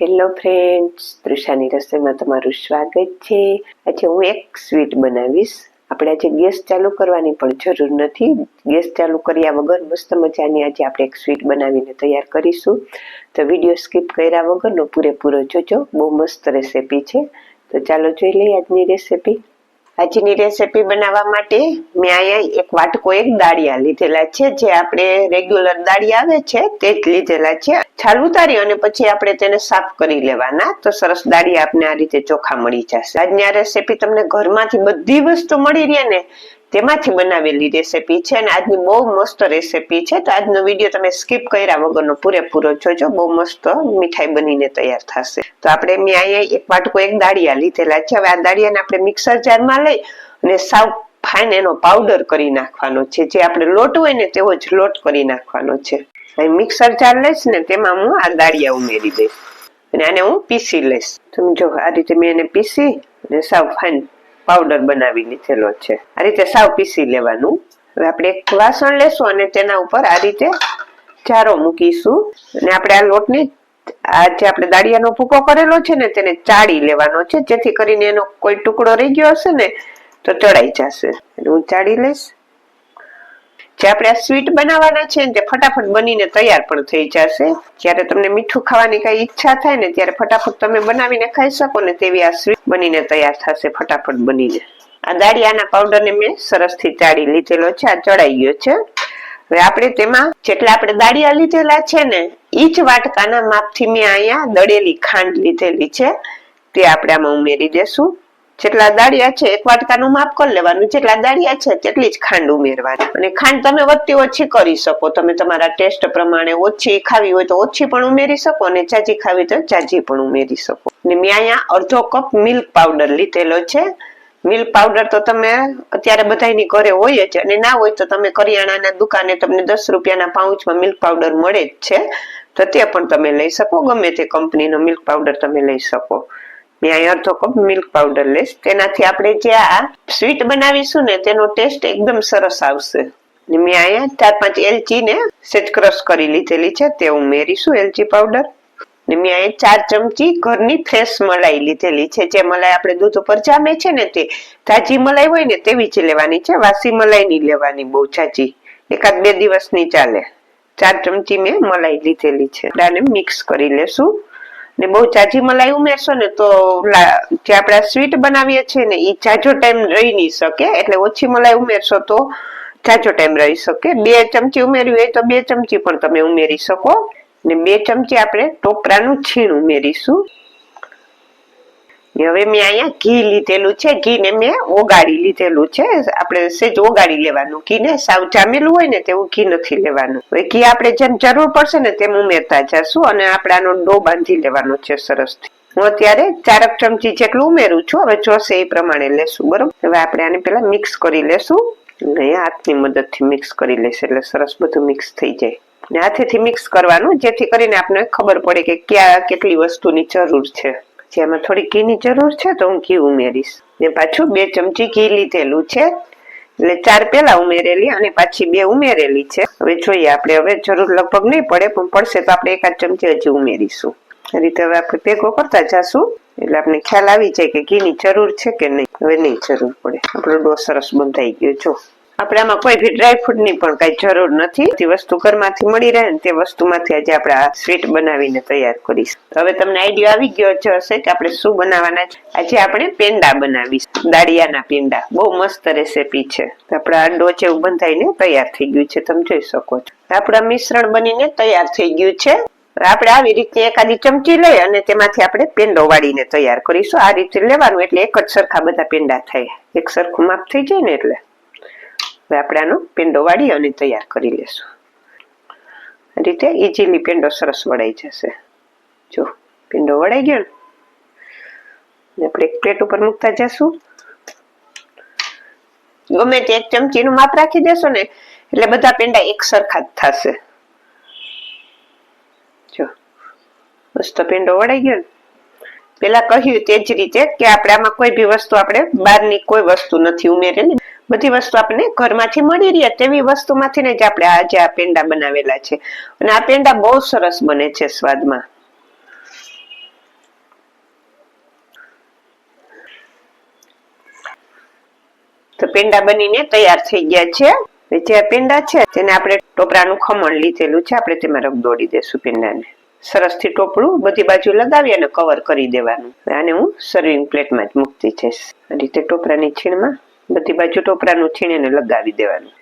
Hello friends તૃષાની રસોઈમાં તમારું સ્વાગત છે. આજે હું એક સ્વીટ બનાવીશ. આપણે આજે ગેસ ચાલુ કરવાની પણ જરૂર નથી. ગેસ ચાલુ કર્યા વગર મસ્ત મજાની આજે આપણે એક સ્વીટ બનાવીને તૈયાર કરીશું. તો વીડિયો સ્કીપ કર્યા વગરનો પૂરેપૂરો જોજો. બહુ મસ્ત રેસીપી છે. તો ચાલો જોઈ લઈએ આજની રેસીપી. આજની રેસીપી બનાવવા માટે મેં અહીંયા એક વાટકો એક દાળિયા લીધેલા છે. જે આપણે રેગ્યુલર દાળિયા આવે છે તે જ લીધેલા છે. છાલ ઉતારી અને પછી આપણે તેને સાફ કરી લેવાના. તો સરસ દાળિયા આપને આ રીતે ચોખા મળી જશે. આજની આ રેસીપી તમને ઘરમાંથી બધી વસ્તુ મળી રહે ને તેમાંથી બનાવેલી રેસીપી છે અને આજની બહુ મસ્ત રેસીપી છે. તો આજનો વીડિયો તમે સ્કીપ કર્યા વગરનો પૂરેપૂરો જોજો. બહુ મસ્ત મીઠાઈ બનીને તૈયાર થશે. તો આપણે મેં અહીંયા એક વાટકો, એક દાળિયા લીધેલા છે. હવે આ દાળિયાને આપણે મિક્સર જારમાં લઈ અને સાવ ફાઇન એનો પાવડર કરી નાખવાનો છે. જે આપણે લોટ હોય ને તેવો જ લોટ કરી નાખવાનો છે. અહીં મિક્સર જાર લઈશ ને તેમાં હું આ દાળિયા ઉમેરી દઈશ. અને આને હું પીસી લઈશ. તમે જો આ રીતે મેં એને પીસી અને સાવ ફાઇન પાવડર બનાવી લીધેલો છે. આ રીતે સાવ પીસી લેવાનું. હવે આપણે એક વાસણ લેશું અને તેના ઉપર આ રીતે ચારો મૂકીશું. અને આપણે આ લોટને આ જે આપણે દાળિયાનો ભૂકો કરેલો છે ને તેને ચાળી લેવાનો છે. જેથી કરીને એનો કોઈ ટુકડો રહી ગયો હશે ને તો ચડાઈ જશે. હું ચાળી લઈશ. જે આપણે આ સ્વીટ બનાવવાના છે તે ફટાફટ બનીને તૈયાર પણ થઈ જશે. જ્યારે તમને મીઠું ખાવાની કઈ ઈચ્છા થાય ને ત્યારે ફટાફટ તમે બનાવીને ખાઈ શકો ને તેવી આ સ્વીટ બનીને તૈયાર થશે, ફટાફટ બનીને આ દાળિયાના પાવડરને મેં સરસથી ચાળી લીધેલો છે, આ ચડાઈ ગયો છે. હવે આપણે તેમાં જેટલા આપણે દાળિયા લીધેલા છે ને ઈચ જ વાટકાના માપથી મેં અહીંયા દળેલી ખાંડ લીધેલી છે. તે આપણે આમાં ઉમેરી દેશું. જેટલા દાળિયા છે, એક વાટકાનું માપ કરી લેવાનું. જેટલા દાળિયા છે, તેટલી જ ખાંડ ઉમેરવાની. અને ખાંડ તમે વધતી ઓછી કરી શકો. તમે તમારા ટેસ્ટ પ્રમાણે ઓછી ખાવી હોય તો ઓછી પણ ઉમેરી શકો અને ચાજી ખાવી તો ચાજી પણ ઉમેરી શકો. ને મેં અહીંયા અડધો કપ મિલ્ક પાવડર લીધેલો છે. મિલ્ક પાવડર તો તમે અત્યારે બધાની ઘરે હોય જ અને ના હોય તો તમે કરિયાણાના દુકાને તમને દસ રૂપિયાના પાઉચમાં મિલ્ક પાવડર મળે જ છે. તો તે પણ તમે લઈ શકો. ગમે તે કંપનીનો મિલ્ક પાવડર તમે લઈ શકો. મેં અહીં અડધો કપ મિલ્ક પાવડર લઈશ તેનાથી આપણે જે આ સ્વીટ બનાવીશું ને, તેનો ટેસ્ટ એકદમ સરસ આવશે. ને મેં અહીંયા ચાર પાંચ એલચી ને સેજ ક્રશ કરી લીધેલી છે, તે ઉમેરીશું એલચી પાવડર ને મેં અહીંયા ચાર ચમચી ઘરની ફ્રેશ મલાઈ લીધેલી છે, જે મલાઈ આપણે દૂધ ઉપર જામે છે ને, તે તાજી મલાઈ હોય ને, તેવી જ લેવાની છે. વાસી મલાઈ નહીં લેવાની, બહુ ચાજી એકાદ બે દિવસની ચાલે. ચાર ચમચી મેં મલાઈ લીધેલી છે. આને મિક્સ કરી લેશું. ને બહુ ચાજી મલાઈ ઉમેરશો ને તો જે આપણે સ્વીટ બનાવીએ છીએ ને એ જાજો ટાઈમ રહી નહીં શકે. એટલે ઓછી મલાઈ ઉમેરશો તો જાજો ટાઈમ રહી શકે. બે ચમચી ઉમેરવી હોય તો બે ચમચી પણ તમે ઉમેરી શકો. ને બે ચમચી આપણે ટોપરાનું છીણ ઉમેરીશું. હવે મેં અહીંયા ઘી લીધેલું છે. ઘી ને મેં ઓગાળી લીધેલું છે. આપણે સેજ ઓગાળી લેવાનું. ઘી ને સાવ જામેલું હોય ને તેવું ઘી નથી લેવાનું. હવે ઘી આપણે જેમ જરૂર પડશે ને તેમ ઉમેરતા જશું અને આપણે આનો ડો બાંધી લેવાનો છે સરસથી હું અત્યારે ચારક ચમચી જેટલું ઉમેરું છું. હવે જોશે એ પ્રમાણે લેશું, બરોબર? હવે આપણે આને પેલા મિક્સ કરી લેશું. ને હાથની મદદથી મિક્સ કરી લેશે એટલે સરસ બધું મિક્સ થઈ જાય. ને હાથેથી મિક્સ કરવાનું, જેથી કરીને આપણે ખબર પડે કે ક્યાં કેટલી વસ્તુની જરૂર છે. જેમાં થોડી ઘીની જરૂર છે તો હું ઘી ઉમેરીશ. ને પાછું બે ચમચી ઘી લીધેલું છે. એટલે ચાર પેલા ઉમેરેલી અને પાછી બે ઉમેરેલી છે. હવે જોઈએ આપણે, હવે જરૂર લગભગ નહીં પડે, પણ પડશે તો આપણે એકાદ ચમચી હજી ઉમેરીશું. આ રીતે હવે આપણે ભેગો કરતા જશું. એટલે આપણે ખ્યાલ આવી જાય કે ઘીની જરૂર છે કે નહીં. હવે નહીં જરૂર પડે. આપણો ડો સરસ બંધાઈ ગયો, જો. આપણે કોઈ બી ડ્રાયફ્રૂટની પણ કઈ જરૂર નથી. તે વસ્તુ ઘરમાંથી મળી રહે ને તે વસ્તુમાંથી આજે આપણે આ સ્વીટ બનાવીને તૈયાર કરીશું. હવે તમને આઈડિયો આવી ગયો છે હશે કે આપણે શું બનાવવાના છે. આજે આપણે પેંડા બનાવીશું. દાળિયાના પેંડા. બહુ મસ્ત રેસીપી છે. આપણા આ ડો જેવું બંધાઈને તૈયાર થઈ ગયું છે. તમે જોઈ શકો છો. આપણા મિશ્રણ બનીને તૈયાર થઈ ગયું છે. આપણે આવી રીતે એકાદી ચમચી લઈ અને તેમાંથી આપણે પેંડો વાળીને તૈયાર કરીશું. આ રીતે લેવાનું એટલે એક જ સરખા બધા પેંડા થાય. એક સરખું માપ થઈ જાય ને એટલે. હવે આપણે પેંડો વાળી અને તૈયાર કરી લેશું. રીતે ઇઝીલી પેંડો સરસ વળાઈ જશે. જો, પેંડો વળાઈ ગયો ને. આપણે એક પ્લેટ ઉપર મૂકતા જશું. ગમે તે એક ચમચીનું માપ રાખી દેશો ને, એટલે બધા પેંડા એક સરખા જ થશે. જો, મસ્ત પેંડો વળાઈ ગયો પેલા કહ્યું તે જ રીતે કે આપણે આમાં કોઈ બી વસ્તુ આપણે બહારની કોઈ વસ્તુ નથી ઉમેરેલી. બધી વસ્તુ આપણને ઘરમાંથી મળી રહી, તેવી વસ્તુમાંથી ને જ આપણે આજે આ પેંડા બનાવેલા છે. અને આ પેંડા બહુ સરસ બને છે સ્વાદમાં. તો પેંડા બનીને તૈયાર થઈ ગયા છે. જે આ પેંડા છે, તેને આપણે ટોપરાનું ખમણ લીધેલું છે. આપણે તેમાં રગ દોડી દેશું પેંડાને. સરસથી ટોપડું બધી બાજુ લગાવી અને કવર કરી દેવાનું. આને હું સર્વિંગ પ્લેટમાં જ મૂકતી જઈશ. આ રીતે ટોપરાની છીણમાં બધી બાજુ ટોપરાનું છીણીને લગાવી દેવાનું.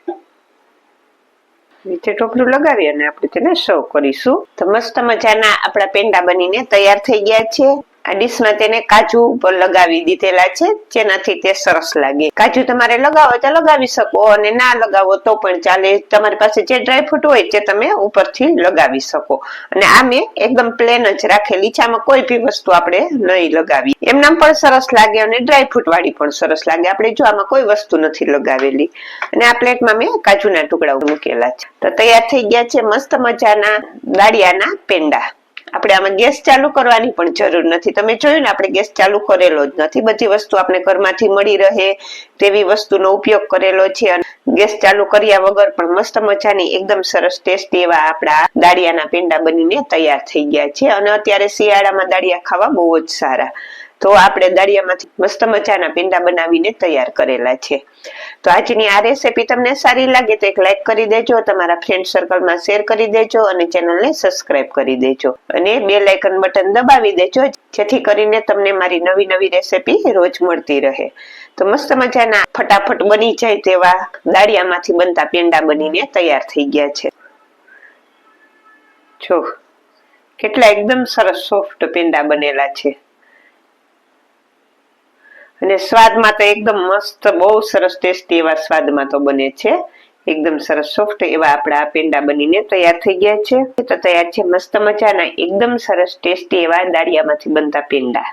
નીચે ટોપરું લગાવી અને આપણે તેને સર્વ કરીશું. તો મસ્ત મજાના આપણા પેંડા બનીને તૈયાર થઈ ગયા છે. આ ડીશમાં તેને કાજુ ઉપર લગાવી દીધેલા છે, જેનાથી તે સરસ લાગે. કાજુ તમારે લગાવો તો લગાવી શકો અને ના લગાવો તો પણ ચાલે. તમારી પાસે જે ડ્રાયફ્રૂટ હોય તે તમે ઉપરથી લગાવી શકો. અને આ મેં એકદમ પ્લેન જ રાખેલી છે. આમાં કોઈ બી વસ્તુ આપણે નહીં લગાવી. એમનામ પણ સરસ લાગે અને ડ્રાયફ્રૂટ વાળી પણ સરસ લાગે. આપણે જો આમાં કોઈ વસ્તુ નથી લગાવેલી. અને આ પ્લેટમાં મેં કાજુના ટુકડા મૂકેલા છે. તો તૈયાર થઈ ગયા છે મસ્ત મજાના દાળિયાના પેંડા. આપણે આમાં ગેસ ચાલુ કરવાની પણ જરૂર નથી. તમે જોયું ને, આપણે ગેસ ચાલુ કરેલો જ નથી. બધી વસ્તુ આપણે ઘરમાંથી મળી રહે તેવી વસ્તુનો ઉપયોગ કરેલો છે અને ગેસ ચાલુ કર્યા વગર પણ મસ્ત મજાની, એકદમ સરસ ટેસ્ટી એવા આપણા દાળિયાના પેંડા બનીને તૈયાર થઈ ગયા છે. અને અત્યારે શિયાળામાં દાળિયા ખાવા બહુ જ સારા. તો આપણે દાળિયામાંથી મસ્ત મજાના પેંડા બનાવીને તૈયાર કરેલા છે. તો આજની આ રેસીપી તમને સારી લાગે તો એક લાઈક કરી દેજો, તમારા ફ્રેન્ડ સર્કલમાં શેર કરી દેજો અને ચેનલને સબસ્ક્રાઇબ કરી દેજો. અને બે લાઇકન બટન દબાવી દેજો, જેથી કરીને તમને મારી નવી નવી રેસીપી રોજ મળતી રહે. તો મસ્ત મજાના ફટાફટ બની જાય તેવા દાળિયામાંથી બનતા પેંડા બનીને તૈયાર થઈ ગયા છે. જો, કેટલા એકદમ સરસ સોફ્ટ પેંડા બનેલા છે. અને સ્વાદમાં તો એકદમ મસ્ત, બહુ સરસ ટેસ્ટી એવા સ્વાદમાં તો બને છે. એકદમ સરસ સોફ્ટ એવા આપણા પેંડા બનીને તૈયાર થઈ ગયા છે. તો તૈયાર છે મસ્ત મજાના, એકદમ સરસ ટેસ્ટી એવા દાળિયામાંથી બનતા પેંડા.